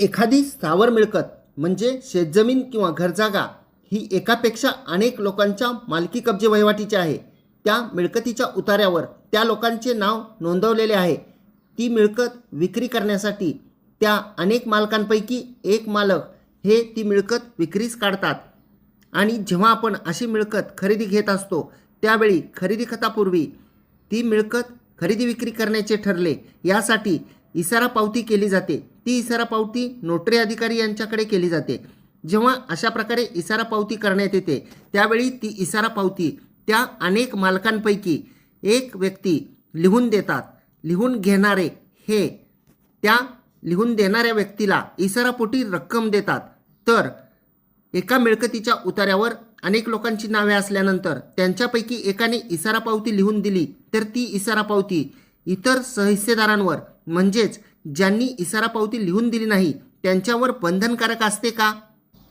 एखादी स्थावर मिळकत म्हणजे शेतजमीन किंवा घरजागा ही एकापेक्षा अनेक लोकांच्या मालकी कब्जे वहिवाटीची आहे. त्या मिळकतीच्या उतार्यावर त्या लोकांचे नाव नोंदवलेले आहे. ती मिळकत विक्री करण्यासाठी त्या अनेक मालकांपैकी एक मालक हे ती मिळकत विक्रीस काढतात. आणि जेव्हा आपण अशी मिळकत खरेदी घेत असतो त्यावेळी खरेदी खतापूर्वी ती मिळकत खरेदी विक्री करण्याचे ठरले. यासाठी इसारा पावती केली जाते. ती इसारा पावती नोटरी अधिकारी यांच्याकडे केली जाते. जेव्हा अशा प्रकारे इसारा पावती करण्यात येते त्यावेळी ती इसारा पावती त्या अनेक मालकांपैकी एक व्यक्ती लिहून देतात. लिहून घेणारे हे त्या लिहून देणाऱ्या व्यक्तीला इसारापोटी रक्कम देतात. तर एका मिळकतीच्या उतार्यावर अनेक लोकांची नावे असल्यानंतर त्यांच्यापैकी एकाने इसारा पावती लिहून दिली तर ती इशारा पावती इतर सहिस्सेदारांवर म्हणजेच ज्यांनी इसारा पावती लिहून दिली नाही त्यांच्यावर बंधनकारक असते का?